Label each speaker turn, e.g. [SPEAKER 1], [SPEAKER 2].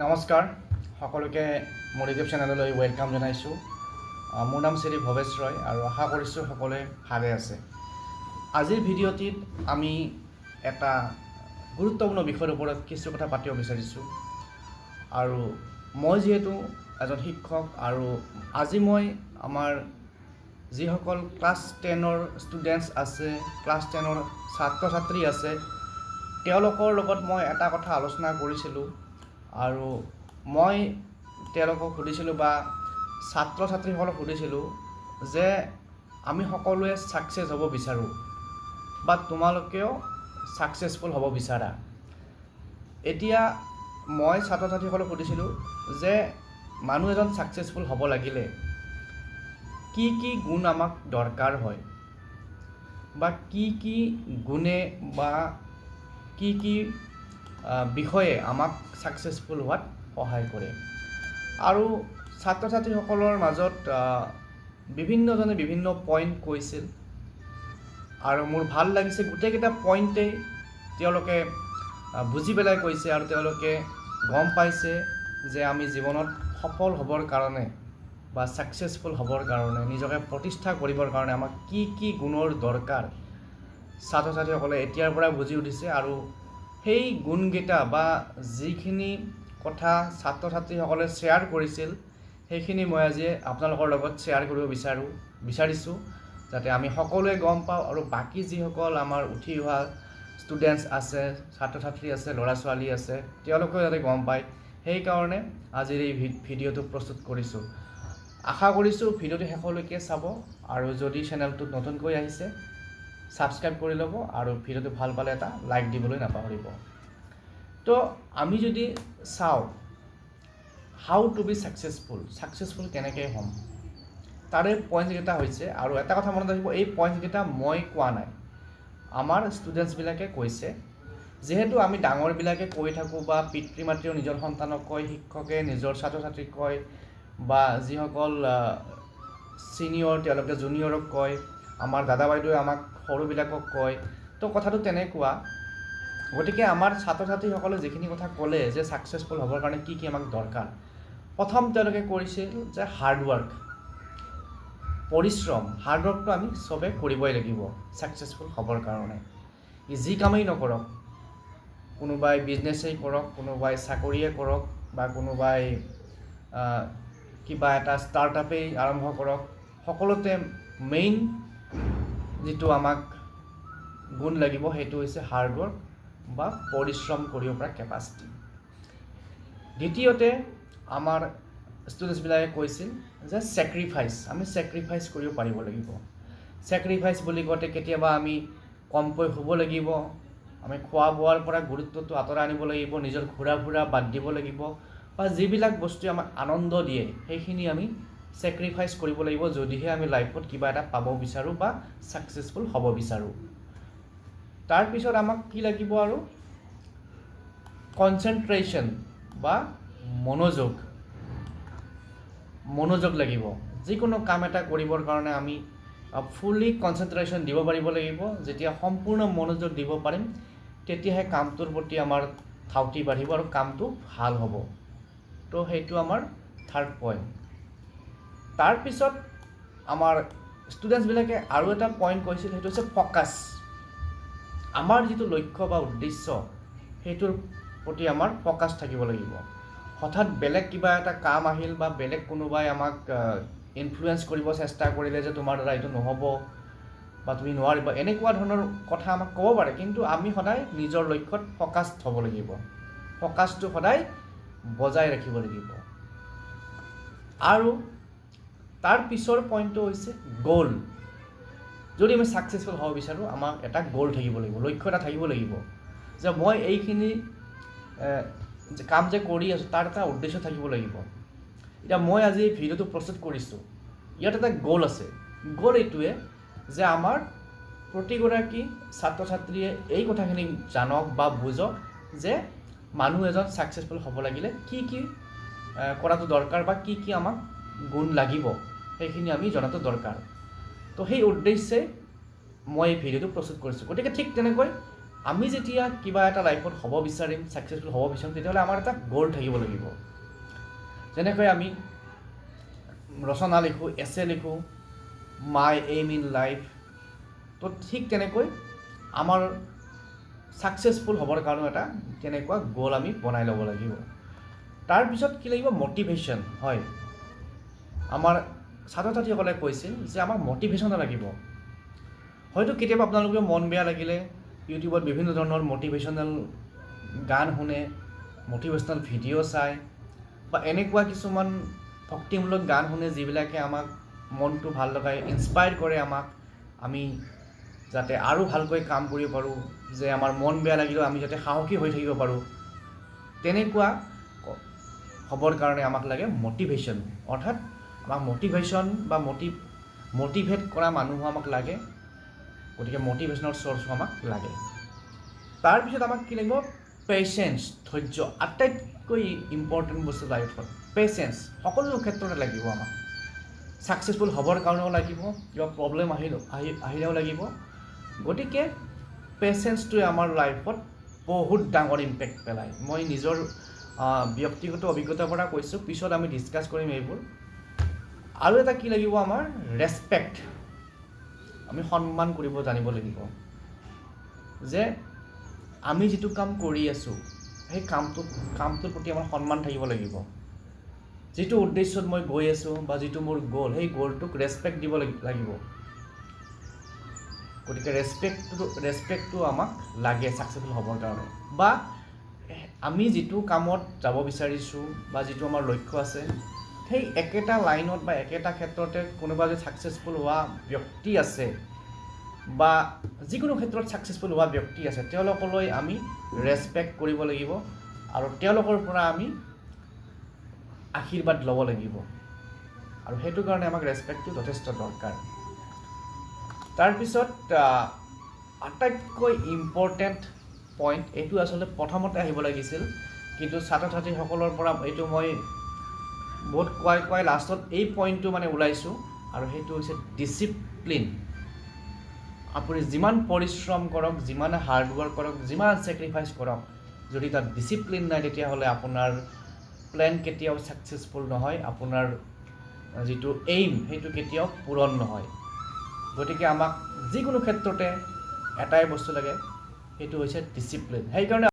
[SPEAKER 1] নমস্কাৰ। সকলোকে মোৰ ইউটিউব চেনেললৈ ৱেলকাম জনাইছোঁ। মোৰ নাম শ্ৰী ভৱেশ ৰয় আৰু আশা কৰিছোঁ সকলোৱে ভালে আছে। আজিৰ ভিডিঅ'টিত আমি এটা গুৰুত্বপূৰ্ণ বিষয়ৰ ওপৰত কিছু কথা পাতিব বিচাৰিছোঁ। আৰু মই যিহেতু এজন শিক্ষক আৰু আজি মই আমাৰ যিসকল ক্লাছ টেনৰ ষ্টুডেণ্টছ আছে, ক্লাছ টেনৰ ছাত্ৰ ছাত্ৰী আছে, তেওঁলোকৰ লগত মই এটা কথা আলোচনা কৰিছিলোঁ। আৰু মই তেওঁলোকক সুধিছিলোঁ বা ছাত্ৰ ছাত্ৰীসকলক সুধিছিলোঁ যে আমি সকলোৱে ছাকচেছ হ'ব বিচাৰোঁ বা তোমালোকেও ছাকচেছফুল হ'ব বিচাৰা। এতিয়া মই ছাত্ৰ ছাত্ৰীসকলক সুধিছিলোঁ যে মানুহ এজন ছাকচেছফুল হ'ব লাগিলে কি কি গুণ আমাক দৰকাৰ হয় বা কি কি গুণে বা কি কি বিষয়ে আমাক ছাকচেছফুল হোৱাত সহায় কৰে। আৰু ছাত্ৰ ছাত্ৰীসকলৰ মাজত বিভিন্নজনে বিভিন্ন পইণ্ট কৈছিল। আৰু মোৰ ভালো লাগিছে, গোটেইকেইটা পইণ্টেই তেওঁলোকে বুজি পেলাই কৈছে আৰু তেওঁলোকে গম পাইছে যে আমি জীৱনত সফল হ'বৰ কাৰণে বা ছাকচেছফুল হ'বৰ কাৰণে, নিজকে প্ৰতিষ্ঠা কৰিবৰ কাৰণে আমাক কি কি গুণৰ দৰকাৰ ছাত্ৰ ছাত্ৰীসকলে এতিয়াৰ পৰা বুজি উঠিছে আৰু সেই গুণকেইটা বা যিখিনি কথা ছাত্ৰ ছাত্ৰীসকলে শ্বেয়াৰ কৰিছিল, সেইখিনি মই আজি আপোনালোকৰ লগত শ্বেয়াৰ কৰিব বিচাৰোঁ, বিচাৰিছোঁ, যাতে আমি সকলোৱে গম পাওঁ আৰু বাকী যিসকল আমাৰ উঠি অহা ষ্টুডেণ্টছ আছে ছাত্ৰ ছাত্ৰী আছে ল'ৰা ছোৱালী আছে, তেওঁলোকেও যাতে গম পায়। সেইকাৰণে আজিৰ এই ভিডিঅ'টো প্ৰস্তুত কৰিছোঁ। আশা কৰিছোঁ ভিডিঅ'টো শেষলৈকে চাব আৰু যদি চেনেলটোত নতুনকৈ আহিছে ছাবস্ক্ৰাইব কৰি ল'ব আৰু ভিডিঅ'টো ভালো পালে এটা লাইক দিবলৈ নাপাহৰিব তো আমি যদি চাওঁ how to be successful successful কেনেকৈ হ'ম? তাৰে পইণ্টকেইটা হৈছে, আৰু এটা কথা মনত ৰাখিব, এই পইণ্টকেইটা মই কোৱা নাই। আমাৰ ষ্টুডেণ্টছবিলাকে কৈছে, যিহেতু আমি ডাঙৰবিলাকে কৈ থাকোঁ বা পিতৃ মাতৃও নিজৰ সন্তানক কয়, শিক্ষকে নিজৰ ছাত্ৰ ছাত্ৰীক কয়, বা যিসকল ছিনিয়ৰ তেওঁলোকে জুনিয়ৰক কয়, আমাৰ দাদা বাইদেৱে আমাক সৰুবিলাকক কয়। তো কথাটো তেনেকুৱা। গতিকে আমাৰ ছাত্ৰ ছাত্ৰীসকলে যিখিনি কথা ক'লে যে ছাকচেছফুল হ'বৰ কাৰণে কি কি আমাক দৰকাৰ, প্ৰথম তেওঁলোকে কৰিছিল যে হাৰ্ডৱৰ্ক পৰিশ্ৰম। হাৰ্ডৱৰ্কটো আমি চবে কৰিবই লাগিব ছাকচেছফুল হ'বৰ কাৰণে। যি কামেই নকৰক, কোনোবাই বিজনেছেই কৰক, কোনোবাই চাকৰিয়ে কৰক বা কোনোবাই কিবা এটা ষ্টাৰ্টআপেই আৰম্ভ কৰক, সকলোতে মেইন যিটো আমাক গুণ লাগিব, সেইটো হৈছে হাৰ্ডৱৰ্ক বা পৰিশ্ৰম কৰিব পৰা কেপাচিটি দ্বিতীয়তে, আমাৰ ষ্টুডেণ্টছবিলাকে কৈছিল যে ছেক্ৰিফাইচ আমি ছেক্ৰিফাইচ কৰিব পাৰিব লাগিব। ছেক্ৰিফাইচ বুলি কওঁতে কেতিয়াবা আমি কমকৈ শুব লাগিব, আমি খোৱা বোৱাৰ পৰা গুৰুত্বটো আঁতৰাই আনিব লাগিব, নিজৰ ঘূৰা ফুৰা বাদ দিব লাগিব, বা যিবিলাক বস্তুৱে আমাক আনন্দ দিয়ে, সেইখিনি আমি ছেক্ৰিফাইচ কৰিব লাগিব যদিহে আমি লাইফত কিবা এটা পাব বিচাৰোঁ বা ছাকচেছফুল হ'ব বিচাৰোঁ। তাৰপিছত আমাক কি লাগিব আৰু? কনচেনট্ৰেশ্যন বা মনোযোগ। মনোযোগ লাগিব। যিকোনো কাম এটা কৰিবৰ কাৰণে আমি ফুলি কনচেনট্ৰেশ্যন দিব পাৰিব লাগিব। যেতিয়া সম্পূৰ্ণ মনোযোগ দিব পাৰিম, তেতিয়াহে কামটোৰ প্ৰতি আমাৰ ধাউতি বাঢ়িব আৰু কামটো ভালো হ'ব। তো সেইটো আমাৰ থাৰ্ড পইণ্ট তাৰপিছত আমাৰ ষ্টুডেণ্টছবিলাকে আৰু এটা পইণ্ট কৈছিল সেইটো হৈছে ফ'কাছ আমাৰ যিটো লক্ষ্য বা উদ্দেশ্য সেইটোৰ প্ৰতি আমাৰ ফ'কাছ থাকিব লাগিব। হঠাৎ বেলেগ কিবা এটা কাম আহিল বা বেলেগ কোনোবাই আমাক ইনফ্লুৱেঞ্চ কৰিব চেষ্টা কৰিলে যে তোমাৰ দ্বাৰা এইটো নহ'ব বা তুমি নোৱাৰিবা এনেকুৱা ধৰণৰ কথা আমাক ক'ব পাৰে। কিন্তু আমি সদায় নিজৰ লক্ষ্যত ফ'কাছড হ'ব লাগিব। ফ'কাছটো সদায় বজাই ৰাখিব লাগিব। আৰু তাৰ পিছৰ পইণ্টটো হৈছে গ'ল যদি আমি ছাকচেছফুল হ'ব বিচাৰোঁ, আমাক এটা গ'ল থাকিব লাগিব, লক্ষ্য এটা থাকিব লাগিব। যে মই এইখিনি কাম যে কৰি আছোঁ, তাৰ এটা উদ্দেশ্য থাকিব লাগিব। এতিয়া মই আজি এই ভিডিঅ'টো প্ৰস্তুত কৰিছোঁ। ইয়াত এটা গ'ল আছে। গ'ল এইটোৱে যে আমাৰ প্ৰতিগৰাকী ছাত্ৰ ছাত্ৰীয়ে এই কথাখিনি জানক বা বুজক যে মানুহ এজন ছাকচেছফুল হ'ব লাগিলে কি কি কৰাটো দৰকাৰ বা কি কি আমাক গুণ লাগিব। সেইখিনি আমি জনাটো দৰকাৰ। তো সেই উদ্দেশ্যে মই এই ভিডিঅ'টো প্ৰস্তুত কৰিছোঁ। গতিকে ঠিক তেনেকৈ আমি যেতিয়া কিবা এটা লাইফত হ'ব বিচাৰিম ছাকচেছফুল হ'ব বিচাৰিম, তেতিয়াহ'লে আমাৰ এটা গ'ল থাকিব লাগিব। যেনেকৈ আমি ৰচনা লিখোঁ এছে লিখোঁ মাই এইম ইন লাইফ তো ঠিক তেনেকৈ আমাৰ ছাকচেছফুল হ'বৰ কাৰণেও এটা তেনেকুৱা গ'ল আমি বনাই ল'ব লাগিব। তাৰপিছত কি লাগিব? মটিভেশ্যন হয়। আমাৰ ছাত্ৰ ছাত্ৰীসকলে কৈছিল যে আমাক মটিভেশ্যন লাগিব হয়তো কেতিয়াবা আপোনালোকৰ মন বেয়া লাগিলে, ইউটিউবত বিভিন্ন ধৰণৰ মটিভেশ্যনেল গান শুনে মটিভেশ্যনেল ভিডিঅ' চায়, বা এনেকুৱা কিছুমান ভক্তিমূলক গান শুনে যিবিলাকে আমাক মনটো ভালো লগাই ইনস্পায়াৰ কৰে আমাক, আমি যাতে আৰু ভালকৈ কাম কৰিব পাৰোঁ, যে আমাৰ মন বেয়া লাগিলেও আমি যাতে সাহসী হৈ থাকিব পাৰোঁ। তেনেকুৱা হ'বৰ কাৰণে আমাক লাগে মটিভেশ্যন অৰ্থাৎ আমাক মটিভেশ্যন বা মটি মটিভেট কৰা মানুহো আমাক লাগে, গতিকে মটিভেশ্যনৰ চ'ৰ্চো আমাক লাগে। তাৰপিছত আমাক কি লাগিব? পেচেঞ্চ ধৈৰ্য, আটাইতকৈ ইম্পৰ্টেণ্ট বস্তু লাইফত পেচেঞ্চ সকলো ক্ষেত্ৰতে লাগিব আমাক। ছাকচেছফুল হ'বৰ কাৰণেও লাগিব, কিবা প্ৰব্লেম আহিলেও আহি, আহিলেও লাগিব। গতিকে পেচেঞ্চটোৱে আমাৰ লাইফত বহুত ডাঙৰ ইম্পেক্ট পেলায়। মই নিজৰ ব্যক্তিগত অভিজ্ঞতাৰ পৰা কৈছোঁ, পিছত আমি ডিছকাছ কৰিম এইবোৰ। আৰু এটা কি লাগিব আমাৰ? ৰেচপেক্ট আমি সন্মান কৰিব জানিব লাগিব। যে আমি যিটো কাম কৰি আছোঁ সেই কামটো কামটোৰ প্ৰতি আমাৰ সন্মান থাকিব লাগিব। যিটো উদ্দেশ্যত মই গৈ আছোঁ বা যিটো মোৰ গ'ল সেই গ'লটোক ৰেচপেক্ট দিব লাগি- লাগিব। গতিকে ৰেচপেক্টটো ৰেচপেক্টটো আমাক লাগে ছাকচেছফুল হ'বৰ কাৰণে। বা আমি যিটো কামত যাব বিচাৰিছোঁ বা যিটো আমাৰ লক্ষ্য আছে সেই একেটা লাইনত বা একেটা ক্ষেত্ৰতে কোনোবা যদি ছাকচেছফুল হোৱা ব্যক্তি আছে বা যিকোনো ক্ষেত্ৰত ছাকচেছফুল হোৱা ব্যক্তি আছে, তেওঁলোকলৈ আমি ৰেচপেক্ট কৰিব লাগিব আৰু তেওঁলোকৰ পৰা আমি আশীৰ্বাদ ল'ব লাগিব। আৰু সেইটো কাৰণে আমাক ৰেচপেক্টটো যথেষ্ট দৰকাৰ। তাৰপিছত আটাইতকৈ ইম্পৰ্টেণ্ট পইণ্ট এইটো আচলতে প্ৰথমতে আহিব লাগিছিল, কিন্তু ছাত্ৰ ছাত্ৰীসকলৰ পৰা এইটো মই বহুত কোৱাই কোৱাই লাষ্টত এই পইণ্টটো মানে ওলাইছোঁ আৰু সেইটো হৈছে ডিচিপ্লিন আপুনি যিমান পৰিশ্ৰম কৰক, যিমান হাৰ্ডৱৰ্ক কৰক, যিমান ছেক্ৰিফাইচ কৰক, যদি তাত ডিচিপ্লিন নাই, তেতিয়াহ'লে আপোনাৰ প্লেন কেতিয়াও ছাকচেছফুল নহয়, আপোনাৰ যিটো এইম সেইটো কেতিয়াও পূৰণ নহয়। গতিকে আমাক যিকোনো ক্ষেত্ৰতে এটাই বস্তু লাগে, সেইটো হৈছে ডিচিপ্লিন সেইকাৰণে